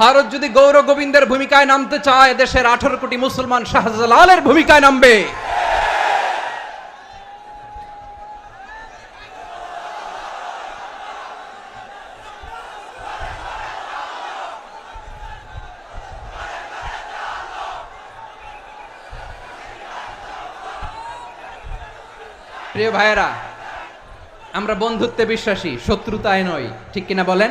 ভারত যদি গৌর গোবিন্দের ভূমিকায় নামতে চায়, দেশের আঠারো কোটি মুসলমান শাহজালালের ভূমিকায় নামবে। প্রিয় ভাইয়েরা, আমরা বন্ধুত্বে বিশ্বাসী, শত্রুতায় নয় ঠিক কিনা বলেন?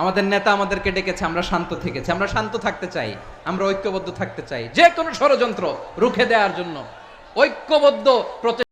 আমাদের নেতা আমাদেরকে ডেকেছে, আমরা শান্ত থেকেছি, আমরা শান্ত থাকতে চাই, আমরা ঐক্যবদ্ধ থাকতে চাই যে কোনো ষড়যন্ত্র রুখে দেওয়ার জন্য। ঐক্যবদ্ধ